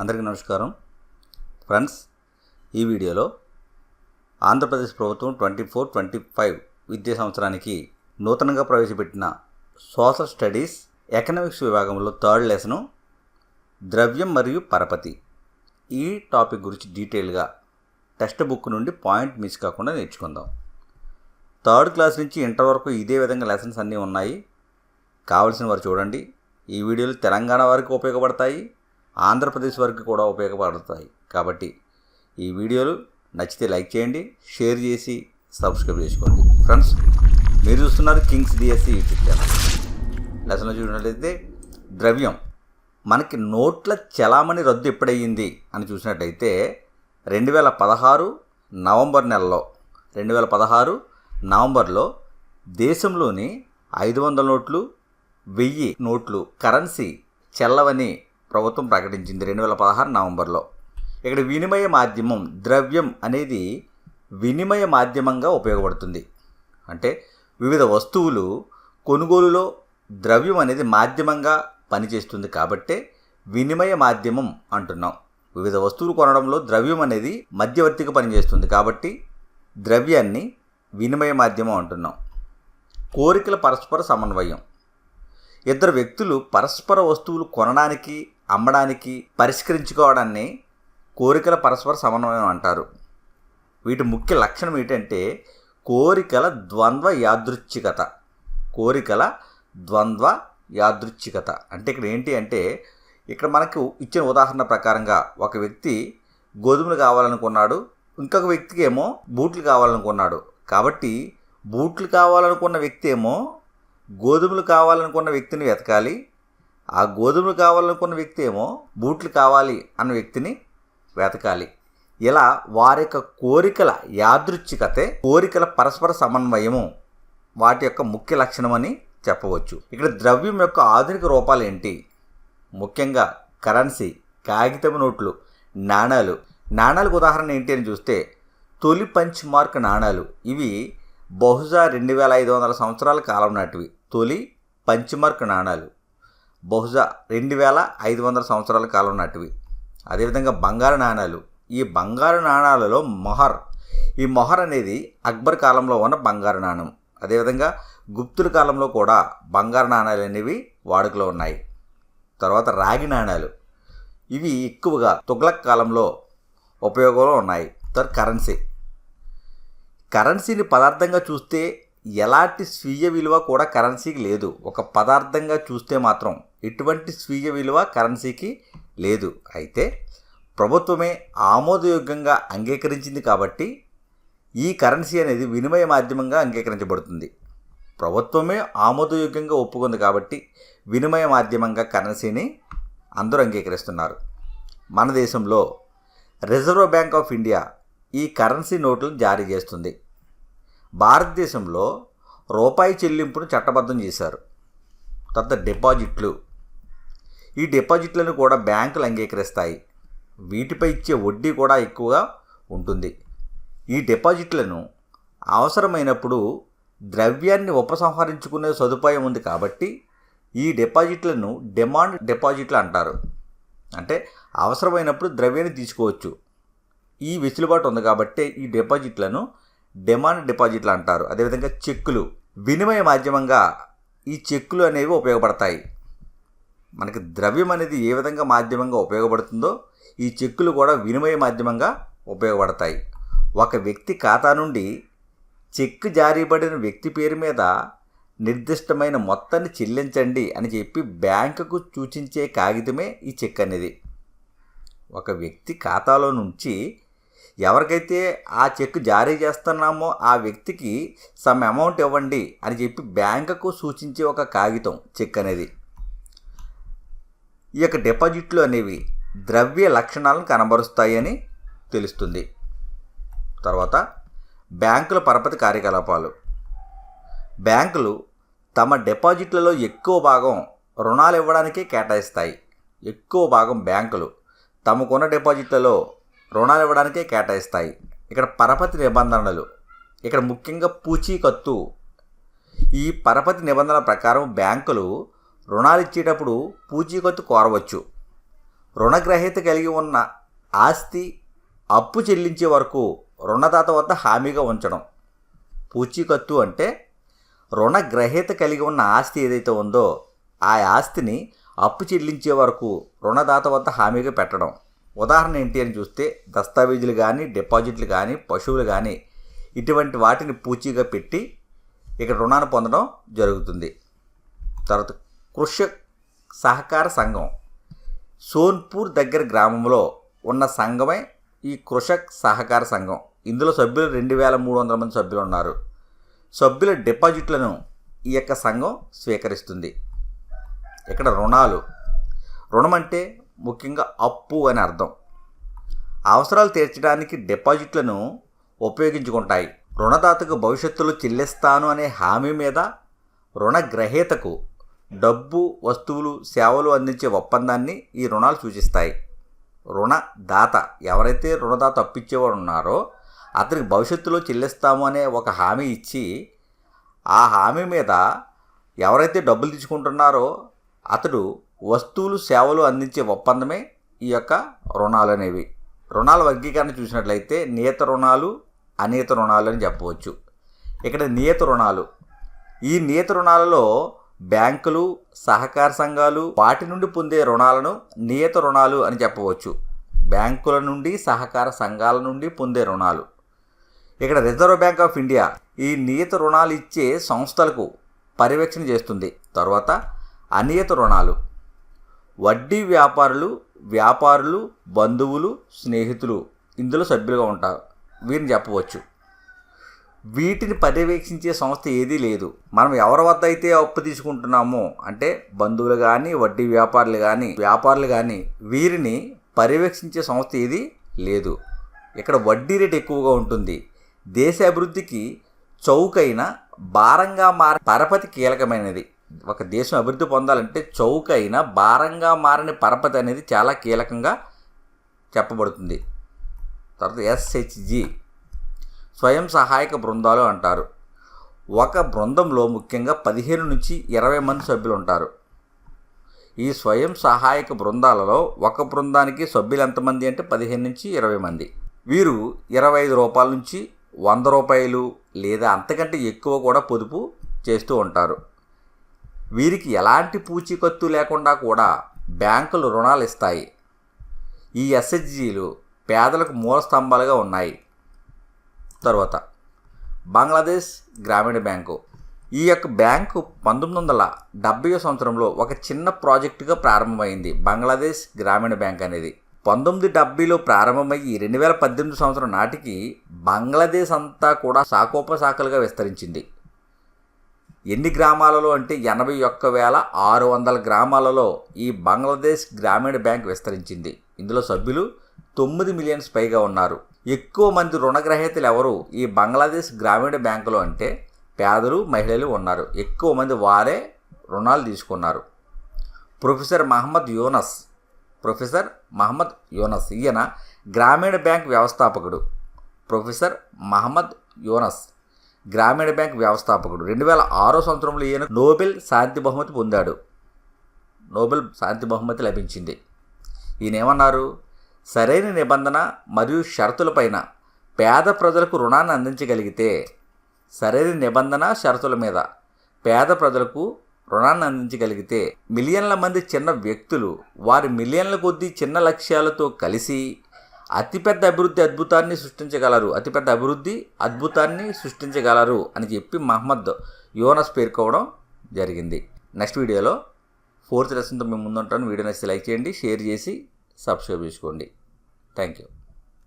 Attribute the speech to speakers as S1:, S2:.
S1: అందరికీ నమస్కారం. ఫ్రెండ్స్ ఈ వీడియోలో ఆంధ్రప్రదేశ్ ప్రభుత్వం ట్వంటీ ఫోర్ ట్వంటీ ఫైవ్ విద్యా సంవత్సరానికి నూతనంగా ప్రవేశపెట్టిన సోషల్ స్టడీస్ ఎకనామిక్స్ విభాగంలో థర్డ్ లెసను ద్రవ్యం మరియు పరపతి. ఈ టాపిక్ గురించి డీటెయిల్గా టెక్స్ట్ బుక్ నుండి పాయింట్ మిస్ కాకుండా నేర్చుకుందాం. థర్డ్ క్లాస్ నుంచి ఇంటర్ వరకు ఇదే విధంగా లెసన్స్ అన్నీ ఉన్నాయి. కావలసిన వారు చూడండి. ఈ వీడియోలు తెలంగాణ వారికి ఉపయోగపడతాయి. ఆంధ్రప్రదేశ్ వారికి కూడా ఉపయోగపడతాయి. కాబట్టి ఈ వీడియోలు నచ్చితే లైక్ చేయండి షేర్ చేసి సబ్స్క్రైబ్ చేసుకోండి. ఫ్రెండ్స్ మీరు చూస్తున్నారు కింగ్స్ డిఎస్సి యూట్యూబ్ ఛానల్. లెసన్లో చూసినట్లయితే ద్రవ్యం మనకి నోట్ల చలామణి రద్దు ఎప్పుడయ్యింది అని చూసినట్టయితే రెండు వేల పదహారు నవంబర్ నెలలో రెండు వేల పదహారు నవంబర్లో దేశంలోని ఐదు వందల నోట్లు వెయ్యి నోట్లు కరెన్సీ చెల్లవని ప్రభుత్వం ప్రకటించింది రెండు వేల పదహారు నవంబర్లో. ఇక్కడ వినిమయ మాధ్యమం ద్రవ్యం అనేది వినిమయ మాధ్యమంగా ఉపయోగపడుతుంది. అంటే వివిధ వస్తువులు కొనుగోలులో ద్రవ్యం అనేది మాధ్యమంగా పనిచేస్తుంది కాబట్టే వినిమయ మాధ్యమం అంటున్నాం. వివిధ వస్తువులు కొనడంలో ద్రవ్యం అనేది మధ్యవర్తిగా పనిచేస్తుంది కాబట్టి ద్రవ్యాన్ని వినిమయ మాధ్యమం అంటున్నాం. కోరికల పరస్పర సమన్వయం. ఇద్దరు వ్యక్తులు పరస్పర వస్తువులు కొనడానికి అమ్మడానికి పరిష్కరించుకోవడాన్ని కోరికల పరస్పర సమన్వయం అంటారు. వీటి ముఖ్య లక్షణం ఏంటంటే కోరికల ద్వంద్వ యాదృచ్ఛికత కోరికల ద్వంద్వ యాదృచ్ఛికత అంటే ఇక్కడ ఏంటి అంటే ఇక్కడ మనకు ఇచ్చిన ఉదాహరణ ప్రకారంగా ఒక వ్యక్తి గోధుమలు కావాలనుకున్నాడు ఇంకొక వ్యక్తికి ఏమో బూట్లు కావాలనుకున్నాడు. కాబట్టి బూట్లు కావాలనుకున్న వ్యక్తి ఏమో గోధుమలు కావాలనుకున్న వ్యక్తిని వెతకాలి ఆ గోధుమలు కావాలనుకున్న వ్యక్తి ఏమో బూట్లు కావాలి అన్న వ్యక్తిని వెతకాలి. ఇలా వారి యొక్క కోరికల యాదృచ్ఛికతే కోరికల పరస్పర సమన్వయము వాటి యొక్క ముఖ్య లక్షణమని చెప్పవచ్చు. ఇక్కడ ద్రవ్యం యొక్క ఆధునిక రూపాలు ఏంటి? ముఖ్యంగా కరెన్సీ కాగితపు నోట్లు నాణాలు. నాణాలకు ఉదాహరణ ఏంటి అని చూస్తే తొలి పంచ్ మార్క్ నాణాలు. ఇవి బహుశా రెండు వేల ఐదు వందల సంవత్సరాల కాలం నాటివి. తొలి పంచమార్క్ నాణాలు. బహుశా రెండు వేల ఐదు వందల సంవత్సరాల కాలం నాటివి. అదేవిధంగా బంగారు నాణాలు. ఈ బంగారు నాణాలలో మొహర్. ఈ మొహర్ అనేది అక్బర్ కాలంలో ఉన్న బంగారు నాణం. అదేవిధంగా గుప్తుల కాలంలో కూడా బంగారు నాణాలు అనేవి వాడుకలో ఉన్నాయి. తర్వాత రాగి నాణాలు. ఇవి ఎక్కువగా తుగ్లక్ కాలంలో ఉపయోగంలో ఉన్నాయి. తర్వాత కరెన్సీ. కరెన్సీని పదార్థంగా చూస్తే ఎలాంటి స్వీయ విలువ కూడా కరెన్సీకి లేదు. ఒక పదార్థంగా చూస్తే మాత్రం ఎటువంటి స్వీయ విలువ కరెన్సీకి లేదు. అయితే ప్రభుత్వమే ఆమోదయోగ్యంగా అంగీకరించింది కాబట్టి ఈ కరెన్సీ అనేది వినిమయ మాధ్యమంగా అంగీకరించబడుతుంది. ప్రభుత్వమే ఆమోదయోగ్యంగా ఒప్పుకుంది కాబట్టి వినిమయ మాధ్యమంగా కరెన్సీని అందరూ అంగీకరిస్తున్నారు. మన దేశంలో రిజర్వ్ బ్యాంక్ ఆఫ్ ఇండియా ఈ కరెన్సీ నోట్లను జారీ చేస్తుంది. భారతదేశంలో రూపాయి చెల్లింపును చట్టబద్ధం చేశారు. తర్వాత డిపాజిట్లు. ఈ డిపాజిట్లను కూడా బ్యాంకులు అంగీకరిస్తాయి. వీటిపై ఇచ్చే వడ్డీ కూడా ఎక్కువగా ఉంటుంది. ఈ డిపాజిట్లను అవసరమైనప్పుడు ద్రవ్యాన్ని ఉపసంహరించుకునే సదుపాయం ఉంది కాబట్టి ఈ డిపాజిట్లను డిమాండ్ డిపాజిట్లు అంటారు. అంటే అవసరమైనప్పుడు ద్రవ్యాన్ని తీసుకోవచ్చు. ఈ వెసులుబాటు ఉంది కాబట్టి ఈ డిపాజిట్లను డిమాండ్ డిపాజిట్లు అంటారు. అదేవిధంగా చెక్కులు. వినిమయ మాధ్యమంగా ఈ చెక్కులు అనేవి ఉపయోగపడతాయి. మనకి ద్రవ్యం అనేది ఏ విధంగా మాధ్యమంగా ఉపయోగపడుతుందో ఈ చెక్కులు కూడా వినిమయ మాధ్యమంగా ఉపయోగపడతాయి. ఒక వ్యక్తి ఖాతా నుండి చెక్ జారీపడిన వ్యక్తి పేరు మీద నిర్దిష్టమైన మొత్తాన్ని చెల్లించండి అని చెప్పి బ్యాంకుకు సూచించే కాగితమే ఈ చెక్ అనేది. ఒక వ్యక్తి ఖాతాలో నుంచి ఎవరికైతే ఆ చెక్ జారీ చేస్తున్నామో ఆ వ్యక్తికి సమ్ అమౌంట్ ఇవ్వండి అని చెప్పి బ్యాంకుకు సూచించే ఒక కాగితం చెక్ అనేది. ఈ యొక్క డిపాజిట్లు అనేవి ద్రవ్య లక్షణాలను కనబరుస్తాయని తెలుస్తుంది. తర్వాత బ్యాంకుల పరపతి కార్యకలాపాలు. బ్యాంకులు తమ డిపాజిట్లలో ఎక్కువ భాగం రుణాలు ఇవ్వడానికే కేటాయిస్తాయి. ఎక్కువ భాగం బ్యాంకులు తమకున్న డిపాజిట్లలో రుణాలు ఇవ్వడానికే కేటాయిస్తాయి. ఇక్కడ పరపతి నిబంధనలు. ఇక్కడ ముఖ్యంగా పూచీకత్తు. ఈ పరపతి నిబంధనల ప్రకారం బ్యాంకులు రుణాలు ఇచ్చేటప్పుడు పూచీకత్తు కోరవచ్చు. రుణగ్రహీత కలిగి ఉన్న ఆస్తి అప్పు చెల్లించే వరకు రుణదాత వద్ద హామీగా ఉంచడం. పూచీకత్తు అంటే రుణగ్రహీత కలిగి ఉన్న ఆస్తి ఏదైతే ఉందో ఆ ఆస్తిని అప్పు చెల్లించే వరకు రుణదాత వద్ద హామీగా పెట్టడం. ఉదాహరణ ఏంటి అని చూస్తే దస్తావేజులు కానీ డిపాజిట్లు కానీ పశువులు కానీ ఇటువంటి వాటిని పూచీగా పెట్టి ఇక్కడ రుణాన్ని పొందడం జరుగుతుంది. తర్వాత కృషక్ సహకార సంఘం. సోన్పూర్ దగ్గర గ్రామంలో ఉన్న సంఘమే ఈ కృషక్ సహకార సంఘం. ఇందులో సభ్యులు రెండు వేల మూడు వందల మంది సభ్యులు ఉన్నారు. సభ్యుల డిపాజిట్లను ఈ యొక్క సంఘం స్వీకరిస్తుంది. ఇక్కడ రుణాలు. రుణం అంటే ముఖ్యంగా అప్పు అని అర్థం. అవసరాలు తీర్చడానికి డిపాజిట్లను ఉపయోగించుకుంటాయి. రుణదాతకు భవిష్యత్తులో చెల్లిస్తాను అనే హామీ మీద రుణగ్రహీతకు డబ్బు వస్తువులు సేవలు అందించే ఒప్పందాన్ని ఈ రుణాలు సూచిస్తాయి. రుణదాత ఎవరైతే రుణదాత అప్పిచ్చేవాడు ఉన్నారో అతనికి భవిష్యత్తులో చెల్లిస్తాము అనే ఒక హామీ ఇచ్చి ఆ హామీ మీద ఎవరైతే డబ్బులు తీసుకుంటున్నారో అతడు వస్తువులు సేవలు అందించే ఒప్పందమే ఈ యొక్క రుణాలు అనేవి రుణాల వర్గీకరణ చూసినట్లయితే నియత రుణాలు అనియత రుణాలు అని చెప్పవచ్చు. ఇక్కడ నియత రుణాలు. ఈ నియత రుణాలలో బ్యాంకులు సహకార సంఘాలు వాటి నుండి పొందే రుణాలను నియత రుణాలు అని చెప్పవచ్చు. బ్యాంకుల నుండి సహకార సంఘాల నుండి పొందే రుణాలు. ఇక్కడ రిజర్వ్ బ్యాంక్ ఆఫ్ ఇండియా ఈ నియత రుణాలు ఇచ్చే సంస్థలకు పర్యవేక్షణ చేస్తుంది. తర్వాత అనియత రుణాలు. వడ్డీ వ్యాపారులు వ్యాపారులు బంధువులు స్నేహితులు ఇందులో సభ్యులుగా ఉంటారు. వీరిని చెప్పవచ్చు. వీటిని పర్యవేక్షించే సంస్థ ఏదీ లేదు. మనం ఎవరి వద్ద అయితే అప్పు తీసుకుంటున్నామో అంటే బంధువులు కానీ వడ్డీ వ్యాపారులు కానీ వ్యాపారులు కానీ వీరిని పర్యవేక్షించే సంస్థ ఏది లేదు. ఇక్కడ వడ్డీ రేటు ఎక్కువగా ఉంటుంది. దేశ అభివృద్ధికి చౌకైన భారంగా మార పరపతి కీలకమైనది. ఒక దేశం అభివృద్ధి పొందాలంటే చౌకైన భారంగా మారని పరపతి అనేది చాలా కీలకంగా చెప్పబడుతుంది. తర్వాత ఎస్హెచ్జి స్వయం సహాయక బృందాలు అంటారు. ఒక బృందంలో ముఖ్యంగా పదిహేను నుంచి ఇరవై మంది సభ్యులు ఉంటారు. ఈ స్వయం సహాయక బృందాలలో ఒక బృందానికి సభ్యులు ఎంతమంది అంటే పదిహేను నుంచి ఇరవై మంది. వీరు ఇరవై ఐదు రూపాయల నుంచి వంద రూపాయలు లేదా అంతకంటే ఎక్కువ కూడా పొదుపు చేస్తూ ఉంటారు. వీరికి ఎలాంటి పూచీకత్తు లేకుండా కూడా బ్యాంకులు రుణాలు ఇస్తాయి. ఈ ఎస్హెచ్జీలు పేదలకు మూల స్తంభాలుగా ఉన్నాయి. తర్వాత బంగ్లాదేశ్ గ్రామీణ బ్యాంకు. ఈ యొక్క బ్యాంకు పంతొమ్మిది వందల డెబ్బై సంవత్సరంలో ఒక చిన్న ప్రాజెక్టుగా ప్రారంభమైంది బంగ్లాదేశ్ గ్రామీణ బ్యాంక్ అనేది. పంతొమ్మిది డెబ్బైలో ప్రారంభమయ్యి రెండు వేల పద్దెనిమిది సంవత్సరం నాటికి బంగ్లాదేశ్ అంతా కూడా శాఖోపశాఖలుగా విస్తరించింది. ఎన్ని గ్రామాలలో అంటే ఎనభై ఒక్క వేల ఆరు వందల గ్రామాలలో ఈ బంగ్లాదేశ్ గ్రామీణ బ్యాంక్ విస్తరించింది. ఇందులో సభ్యులు తొమ్మిది మిలియన్స్ పైగా ఉన్నారు. ఎక్కువ మంది రుణగ్రహీతలు ఎవరు? ఈ బంగ్లాదేశ్ గ్రామీణ బ్యాంకులో అంటే పేదలు మహిళలు ఉన్నారు. ఎక్కువ మంది వారే రుణాలు తీసుకున్నారు. ప్రొఫెసర్ మహమ్మద్ యూనస్ ప్రొఫెసర్ మహమ్మద్ యూనస్ ఈయన గ్రామీణ బ్యాంక్ వ్యవస్థాపకుడు. ప్రొఫెసర్ మహమ్మద్ యూనస్ గ్రామీణ బ్యాంక్ వ్యవస్థాపకుడు. రెండు వేల ఆరో సంవత్సరంలో ఈయన నోబెల్ శాంతి బహుమతి పొందాడు. నోబెల్ శాంతి బహుమతి లభించింది. ఈయన ఏమన్నారు సరైన నిబంధన మరియు షరతులపైన పేద ప్రజలకు రుణాన్ని అందించగలిగితే సరైన నిబంధన షరతుల మీద పేద ప్రజలకు రుణాన్ని అందించగలిగితే మిలియన్ల మంది చిన్న వ్యక్తులు వారి మిలియన్ల కొద్దీ చిన్న లక్ష్యాలతో కలిసి అతిపెద్ద అభివృద్ధి అద్భుతాన్ని సృష్టించగలరు. అతిపెద్ద అభివృద్ధి అద్భుతాన్ని సృష్టించగలరు అని చెప్పి మహమ్మద్ యోనస్ పేర్కోవడం జరిగింది. నెక్స్ట్ వీడియోలో ఫోర్త్ లెసన్తో మేము ముందుంటాను. వీడియో నచ్చితే లైక్ చేయండి షేర్ చేసి సబ్స్క్రైబ్ చేసుకోండి. Thank you.